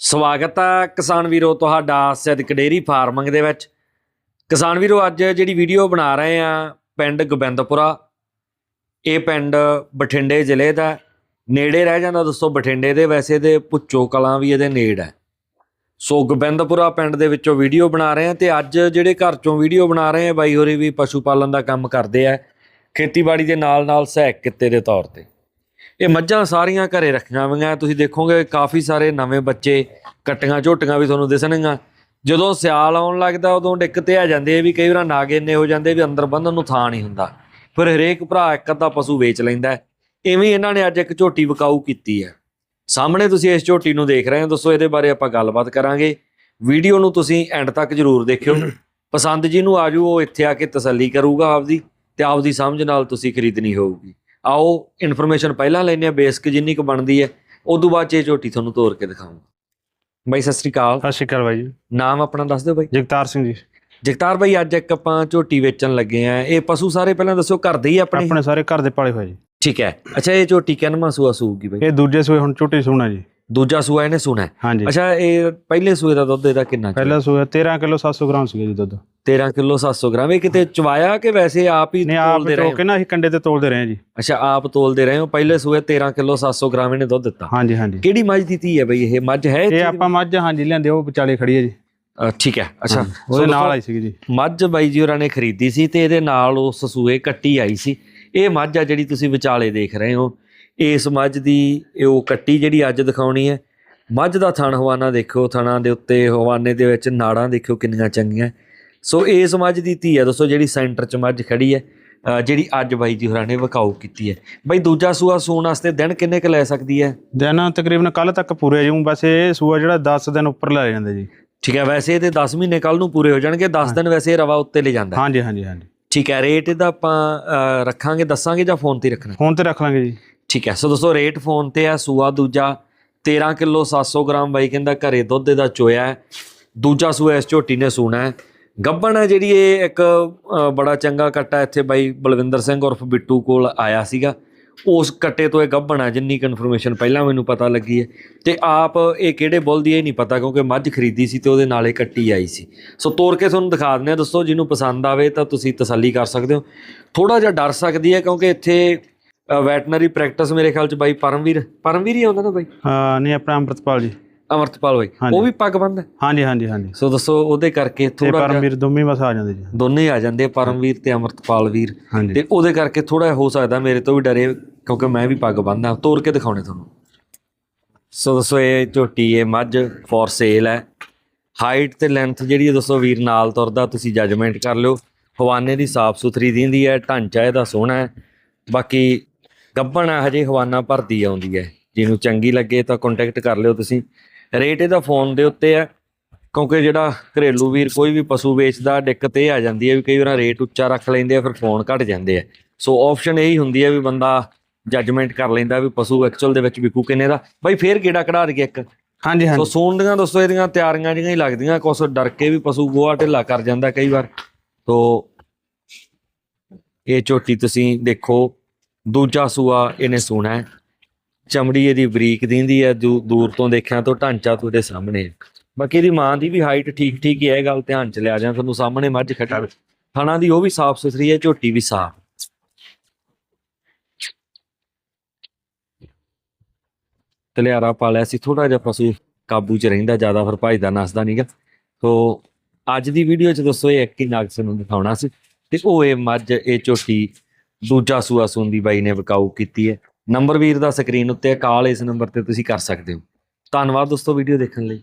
ਸਵਾਗਤ ਹੈ ਕਿਸਾਨ ਵੀਰੋ ਤੁਹਾਡਾ ਸਿੱਧਕ ਡੇਰੀ ਫਾਰਮਿੰਗ ਦੇ ਵਿੱਚ। ਕਿਸਾਨ ਵੀਰੋ, ਅੱਜ ਜਿਹੜੀ ਵੀਡੀਓ ਬਣਾ ਰਹੇ ਆ ਪਿੰਡ ਗੋਬਿੰਦਪੁਰਾ। ਇਹ ਪਿੰਡ ਬਠਿੰਡੇ ਜ਼ਿਲ੍ਹੇ ਦਾ ਨੇੜੇ ਰਹਿ ਜਾਂਦਾ ਦੋਸਤੋ, ਬਠਿੰਡੇ ਦੇ ਵੈਸੇ ਤੇ ਪੁੱਚੋ ਕਲਾਂ ਵੀ ਇਹਦੇ ਨੇੜ ਹੈ। ਸੋ ਗੋਬਿੰਦਪੁਰਾ ਪਿੰਡ ਦੇ ਵਿੱਚੋਂ ਵੀਡੀਓ ਬਣਾ ਰਹੇ ਆ ਤੇ ਅੱਜ ਜਿਹੜੇ ਘਰ ਚੋਂ ਵੀਡੀਓ ਬਣਾ ਰਹੇ ਆ, ਬਾਈ ਹੋਰੀ ਵੀ ਪਸ਼ੂ ਪਾਲਣ ਦਾ ਕੰਮ ਕਰਦੇ ਆ। ਖੇਤੀਬਾੜੀ ਦੇ ਨਾਲ ਨਾਲ ਸਹਾਇਕ ਕਿੱਤੇ ਦੇ ਤੌਰ ਤੇ। ਇਹ ਮੱਝਾਂ ਸਾਰੀਆਂ ਘਰੇ ਰੱਖੀਆਂ ਹੋਈਆਂ। ਤੁਸੀਂ ਦੇਖੋਗੇ ਕਾਫੀ ਸਾਰੇ ਨਵੇਂ ਬੱਚੇ, ਕੱਟੀਆਂ ਝੋਟੀਆਂ ਵੀ ਤੁਹਾਨੂੰ ਦਿਸਣਗੀਆਂ। ਜਦੋਂ ਸਿਆਲ ਆਉਣ ਲੱਗਦਾ, ਉਦੋਂ ਦਿੱਕਤ ਆ ਜਾਂਦੀ ਹੈ ਵੀ ਕਈ ਵਾਰ ਨਾਗੇ ਇੰਨੇ ਹੋ ਜਾਂਦੇ ਵੀ ਅੰਦਰ ਬੰਨਣ ਨੂੰ ਥਾਂ ਨਹੀਂ ਹੁੰਦਾ। ਫਿਰ ਹਰੇਕ ਭਰਾ ਇੱਕ ਅੱਧਾ ਪਸ਼ੂ ਵੇਚ ਲੈਂਦਾ। ਹੈ। ਇਵੇਂ ਇਹਨਾਂ ਨੇ ਅੱਜ ਇੱਕ ਝੋਟੀ ਵਿਕਾਊ ਕੀਤੀ ਹੈ। ਸਾਹਮਣੇ ਤੁਸੀਂ ਇਸ ਝੋਟੀ ਨੂੰ ਦੇਖ ਰਹੇ ਹੋ। ਦੱਸੋ ਇਹਦੇ ਬਾਰੇ ਆਪਾਂ ਗੱਲਬਾਤ ਕਰਾਂਗੇ। ਵੀਡੀਓ ਨੂੰ ਤੁਸੀਂ ਐਂਡ ਤੱਕ ਜਰੂਰ ਦੇਖਿਓ। ਪਸੰਦ ਜਿਹਨੂੰ ਆਜੂ ਉਹ ਇੱਥੇ ਆ ਕੇ ਤਸੱਲੀ ਕਰੂਗਾ ਆਪਦੀ ਤੇ ਆਪਦੀ ਸਮਝ ਨਾਲ ਤੁਸੀਂ ਖਰੀਦਣੀ ਹੋਊਗੀ। ਆਓ ਇਨਫੋਰਮੇਸ਼ਨ ਪਹਿਲਾਂ ਲੈਨੇ ਆ ਬੇਸਿਕ ਜਿੰਨੀ ਕੁ ਬਣਦੀ ਹੈ ਉਦੋਂ ਬਾਅਦ 'ਚ ਇਹ ਝੋਟੀ ਤੁਹਾਨੂੰ ਤੋੜ ਕੇ ਦਿਖਾਉਂਗਾ। ਬਾਈ ਸਤਿ ਸ੍ਰੀ ਅਕਾਲ। ਸਤਿ ਸ਼੍ਰੀ ਅਕਾਲ ਬਾਈ ਜੀ। ਨਾਮ ਆਪਣਾ ਦੱਸ ਦਿਓ ਬਾਈ। ਜਗਤਾਰ ਸਿੰਘ ਜੀ। ਜਗਤਾਰ ਬਾਈ ਅੱਜ ਇੱਕ ਆਪਾਂ ਝੋਟੀ ਵੇਚਣ ਲੱਗੇ ਆ ਇਹ ਪਸ਼ੂ ਸਾਰੇ ਪਹਿਲਾਂ ਦੱਸਿਓ ਘਰ ਦੇ ਹੀ ਆਪਣੇ? ਆਪਣੇ ਸਾਰੇ ਘਰ ਦੇ ਪਾਲੇ ਹੋਏ ਜੀ। ਠੀਕ ਹੈ। ਅੱਛਾ ਇਹ ਝੋਟੀ ਕਿੰਨਵਾਂ ਸੂਆ ਸੂਗੀ ਬਾਈ? ਇਹ ਦੂਜੇ ਸੂਏ ਹੁਣ ਝੋਟੀ ਸੂਣਾ ਜੀ। ਦੂਜਾ ਸੂਆ ਇਹਨੇ ਸੁਣਾ। ਹਾਂਜੀ। ਅੱਛਾ ਇਹ ਪਹਿਲੇ ਸੂਏ ਦਾ ਦੁੱਧ ਇਹਦਾ ਕਿੰਨਾ ਪਹਿਲਾ ਸੂਆ 13 ਕਿਲੋ 700 ਗ੍ਰਾਮ ਸੀਗਾ ਜੀ ਦੁੱਧ। 13 ਕਿਲੋ 700 ਗ੍ਰਾਮ। ਇਹ ਕਿਤੇ ਚਵਾਇਆ ਕਿ ਵੈਸੇ ਆਪ ਹੀ ਆਪ ਤੋਲਦੇ ਰਹੇ? ਟੋਕੇ ਨਾ ਅਸੀਂ ਕੰਡੇ ਤੇ ਤੋਲਦੇ ਰਹੇ ਜੀ। ਅੱਛਾ ਆਪ ਤੋਲਦੇ ਰਹੇ ਹੋ। ਪਹਿਲੇ ਸੂਏ 13 ਕਿਲੋ 700 ਗ੍ਰਾਮ ਇਹਨੇ ਦੁੱਧ ਦਿੱਤਾ। ਹਾਂਜੀ ਹਾਂਜੀ। ਕਿਹੜੀ ਮੱਝ ਦੀ ਧੀ ਹੈ ਬਈ ਇਹ? ਮੱਝ ਹੈ ਇਹ ਆਪਾਂ ਮੱਝ ਹਾਂਜੀ ਲਿਆਂਦੇ ਉਹ ਵਿਚਾਲੇ ਖੜੀ ਹੈ ਜੀ। ਅ, ਠੀਕ ਹੈ। ਅੱਛਾ ਉਹਦੇ ਸੋ ਨਾਲ ਆਈ ਸੀਗੀ ਜੀ। ਮੱਝ ਬਾਈ ਜੀ ਹੋਰਾਂ ਨੇ ਖਰੀਦੀ ਸੀ ਤੇ ਇਹਦੇ ਨਾਲ ਉਸ ਸੂਏ ਕੱਟੀ ਆਈ ਸੀ। ਇਹ ਮੱਝ ਆ ਜਿਹੜੀ ਤੁਸੀਂ ਵਿਚਾਲੇ ਦੇਖ ਰਹੇ ਹੋ। ਇਸ ਮੱਝ ਦੀ ਇਹ ਉਹ ਕੱਟੀ ਜਿਹੜੀ ਅੱਜ ਦਿਖਾਉਣੀ ਹੈ। ਮੱਝ ਦਾ ਥਣ ਹਵਾਨਾ ਦੇਖੋ ਥਣਾਂ ਦੇ ਉੱਤੇ ਹਵਾਨੇ ਦੇ ਵਿੱਚ ਨਾੜਾਂ ਦੇਖਿਓ ਕਿੰਨੀਆਂ ਚੰਗੀਆਂ। ਸੋ ਇਸ ਮੱਝ ਦੀ ਧੀ ਹੈ ਦੋਸਤੋ ਜਿਹੜੀ ਸੈਂਟਰ 'ਚ ਮੱਝ ਖੜੀ ਹੈ ਜਿਹੜੀ ਅੱਜ ਬਾਈ ਜੀ ਹੋਰਾਂ ਨੇ ਵਿਕਾਊ ਕੀਤੀ ਹੈ। ਬਾਈ ਦੂਜਾ ਸੂਆ ਸੂਣ ਵਾਸਤੇ ਦਿਨ ਕਿੰਨੇ ਕ ਲੈ ਸਕਦੀ ਹੈ? ਦਿਨ ਤਕਰੀਬਨ ਕੱਲ ਤੱਕ ਪੂਰੇ ਜੂ ਬਸ ਇਹ ਸੂਆ ਜਿਹੜਾ 10 ਦਿਨ ਉੱਪਰ ਲੈ ਜਾਂਦਾ ਜੀ। ਠੀਕ ਹੈ ਵੈਸੇ ਇਹਦੇ 10 ਮਹੀਨੇ ਕੱਲ ਨੂੰ ਪੂਰੇ ਹੋ ਜਾਣਗੇ 10 ਦਿਨ ਵੈਸੇ ਰਵਾ ਉੱਤੇ ਲੈ ਜਾਂਦਾ। ਹਾਂਜੀ ਹਾਂਜੀ ਹਾਂਜੀ। ਠੀਕ ਹੈ ਰੇਟ ਇਹਦਾ ਆਪਾਂ ਰੱਖਾਂਗੇ ਦੱਸਾਂਗੇ ਜਾਂ ਫੋਨ ਤੇ ਰੱਖਣਾ? ਫੋਨ ਤੇ ਰੱਖ ਲਾਂਗੇ ਜੀ। ਠੀਕ ਹੈ। ਸੋ ਦੋਸਤੋ ਰੇਟ ਫੋਨ ਤੇ ਆ, ਸੂਆ ਦੂਜਾ 13 ਕਿਲੋ 700 ਗ੍ਰਾਮ ਬਾਈ ਕਹਿੰਦਾ ਘਰੇ ਦੁੱਧ ਦਾ ਚੋਇਆ ਹੈ। ਦੂਜਾ ਸੂਆ ਇਸ ਝੋਟੀ ਨੇ ਸੂਣਾ ਹੈ। ਗੱਬਣ ਹੈ ਜਿਹੜੀ ਇਹ ਇੱਕ ਬੜਾ ਚੰਗਾ ਕੱਟਾ ਇੱਥੇ ਬਾਈ ਬਲਵਿੰਦਰ ਸਿੰਘ ਉਰਫ ਬਿੱਟੂ ਕੋਲ ਆਇਆ ਸੀਗਾ। ਉਸ ਕੱਟੇ ਤੋਂ ਇਹ ਗੱਬਣ ਹੈ, ਜਿੰਨੀ ਕਨਫਰਮੇਸ਼ਨ ਪਹਿਲਾਂ ਮੈਨੂੰ ਪਤਾ ਲੱਗੀ ਹੈ। ਤੇ ਆਪ ਇਹ ਕਿਹੜੇ ਬੁੱਲ ਦੀ ਇਹ ਨਹੀਂ ਪਤਾ ਕਿਉਂਕਿ ਮੱਝ ਖਰੀਦੀ ਸੀ ਤੇ ਉਹਦੇ ਨਾਲ ਇਹ ਕੱਟੀ ਆਈ ਸੀ। ਸੋ ਤੋੜ ਕੇ ਤੁਹਾਨੂੰ ਦਿਖਾ ਦਿੰਦੇ ਆ ਦੋਸਤੋ, ਜਿਹਨੂੰ ਪਸੰਦ ਆਵੇ ਤਾਂ ਤੁਸੀਂ ਤਸੱਲੀ ਕਰ ਸਕਦੇ ਹੋ। ਥੋੜਾ ਜਿਹਾ ਡਰ ਸਕਦੀ ਹੈ ਕਿਉਂਕਿ ਇੱਥੇ ਵੈਟਨਰੀ ਪ੍ਰੈਕਟਿਸ ਮੇਰੇ ਖਿਆਲ ਚ ਬਾਈ ਪਰਮਵੀਰ ਪਰਮਵੀਰ ਹੀ ਆਉਂਦਾ ਨਾ ਬਾਈ? ਹਾਂ ਨਹੀਂ ਆਪਣਾ ਅੰਮ੍ਰਿਤਪਾਲ ਜੀ। ਅਮਰਤਪਾਲ ਬਾਈ। ਉਹ ਵੀ ਪੱਗ ਬੰਨਦਾ? ਹਾਂਜੀ ਹਾਂਜੀ ਹਾਂਜੀ। ਸੋ ਦੱਸੋ ਉਹਦੇ ਕਰਕੇ ਥੋੜਾ ਜਿਹਾ ਪਰਮਵੀਰ ਦੋਵੇਂ ਬਸ ਆ ਜਾਂਦੇ ਜੀ। ਦੋਨੇ ਆ ਜਾਂਦੇ ਪਰਮਵੀਰ ਤੇ ਅਮਰਤਪਾਲ ਵੀਰ। ਤੇ ਉਹਦੇ ਕਰਕੇ ਥੋੜਾ ਹੋ ਸਕਦਾ ਮੇਰੇ ਤੋਂ ਵੀ ਡਰੇ ਕਿਉਂਕਿ ਮੈਂ ਵੀ ਪੱਗ ਬੰਨਦਾ। ਤੋੜ ਕੇ ਦਿਖਾਉਣੇ ਤੁਹਾਨੂੰ। ਸੋ ਦੱਸੋ ਇਹ ਝੋਟੀ ਇਹ ਮੱਝ ਫੋਰ ਸੇਲ ਹੈ। ਹਾਈਟ ਤੇ ਲੈਂਥ ਜਿਹੜੀ ਹੈ ਦੱਸੋ ਵੀਰ ਨਾਲ ਤੁਰਦਾ ਤੁਸੀਂ ਜੱਜਮੈਂਟ ਕਰ ਲਿਓ। ਹਵਾਨੇ ਦੀ ਸਾਫ਼ ਸੁਥਰੀ ਦਿੰਦੀ ਹੈ ਢਾਂਚਾ ਇਹਦਾ ਸੋਹਣਾ ਹੈ। ਬਾਕੀ ਗੱਬਣ ਹੈ ਹਜੇ ਹਵਾਨਾ ਭਰਦੀ ਆਉਂਦੀ ਹੈ। ਜਿਹਨੂੰ ਚੰਗੀ ਲੱਗੇ ਤਾਂ ਕੰਟੈਕਟ ਕਰ ਲਿਓ ਤੁਸੀਂ। ਰੇਟ ਇਹਦਾ ਫੋਨ ਦੇ ਉੱਤੇ ਹੈ ਕਿਉਂਕਿ ਜਿਹੜਾ ਘਰੇਲੂ ਵੀਰ ਕੋਈ ਵੀ ਪਸ਼ੂ ਵੇਚਦਾ ਦਿੱਕਤ ਇਹ ਆ ਜਾਂਦੀ ਹੈ ਵੀ ਕਈ ਵਾਰ ਰੇਟ ਉੱਚਾ ਰੱਖ ਲੈਂਦੇ ਆ ਫਿਰ ਫੋਨ ਘਟ ਜਾਂਦੇ ਆ। ਸੋ ਆਪਸ਼ਨ ਇਹੀ ਹੁੰਦੀ ਹੈ ਵੀ ਬੰਦਾ ਜੱਜਮੈਂਟ ਕਰ ਲੈਂਦਾ ਵੀ ਪਸ਼ੂ ਐਕਚੁਅਲ ਦੇ ਵਿੱਚ ਵਿਕੂ ਕਿੰਨੇ ਦਾ। ਬਾਈ ਫੇਰ ਕਿਹੜਾ ਕਢਾ ਦਈਏ ਇੱਕ। ਹਾਂਜੀ ਸੋ ਹਾਂਜੀ। ਸੂਣ ਦੀਆਂ ਦੋਸਤੋ ਇਹਦੀਆਂ ਤਿਆਰੀਆਂ ਜਿਹੀਆਂ ਹੀ ਲੱਗਦੀਆਂ। ਕੁਛ ਡਰ ਕੇ ਵੀ ਪਸ਼ੂ ਗੋਹਾ ਢਿੱਲਾ ਕਰ ਜਾਂਦਾ ਕਈ ਵਾਰ। ਤੋ ਇਹ ਝੋਟੀ ਤੁਸੀਂ ਦੇਖੋ। ਦੂਜਾ ਸੂਆ ਇਹਨੇ ਸੂਣਾ ਹੈ। ਚਮੜੀ ਇਹਦੀ ਬਰੀਕ ਦਿੰਦੀ ਹੈ ਦੂਰ ਤੋਂ ਦੇਖਿਆ ਤਾਂ ਢਾਂਚਾ ਤੁਹਾਡੇ ਸਾਹਮਣੇ ਹੈ। ਬਾਕੀ ਇਹਦੀ ਮਾਂ ਦੀ ਵੀ ਹਾਈਟ ਠੀਕ ਠੀਕ ਹੀ ਹੈ ਗੱਲ ਧਿਆਨ ਚ ਲਿਆ ਜਾਂ ਤੁਹਾਨੂੰ ਸਾਹਮਣੇ ਮੱਝ ਖੜੀ ਥਣਾ ਦੀ ਉਹ ਵੀ ਸਾਫ਼ ਸੁਥਰੀ ਹੈ ਝੋਟੀ ਵੀ ਸਾਫ਼। ਤਲਿਆਰਾ ਪਾਲਿਆ ਸੀ ਥੋੜਾ ਜਿਹਾ ਪਸ਼ੂ ਕਾਬੂ 'ਚ ਰਹਿੰਦਾ ਜ਼ਿਆਦਾ ਫਿਰ ਭਜਦਾ ਨਸਦਾ ਨਹੀਂਗਾ ਸੋ ਅੱਜ ਦੀ ਵੀਡੀਓ 'ਚ ਦੱਸੋ ਇਹ ਇੱਕ ਹੀ ਨਾਗਸ ਨੂੰ ਦਿਖਾਉਣਾ ਸੀ ਤੇ ਉਹ ਇਹ ਮੱਝ ਇਹ ਝੋਟੀ ਦੂਜਾ ਸੂਆ ਸੁੰਦੀ ਬਾਈ ਨੇ ਵਿਕਾਊ ਕੀਤੀ ਹੈ। ਨੰਬਰ ਵੀਰ ਦਾ ਸਕਰੀਨ ਉੱਤੇ ਕਾਲ ਇਸ ਨੰਬਰ ਤੇ ਤੁਸੀਂ ਕਰ ਸਕਦੇ ਹੋ। ਧੰਨਵਾਦ ਦੋਸਤੋ ਵੀਡੀਓ ਦੇਖਣ ਲਈ।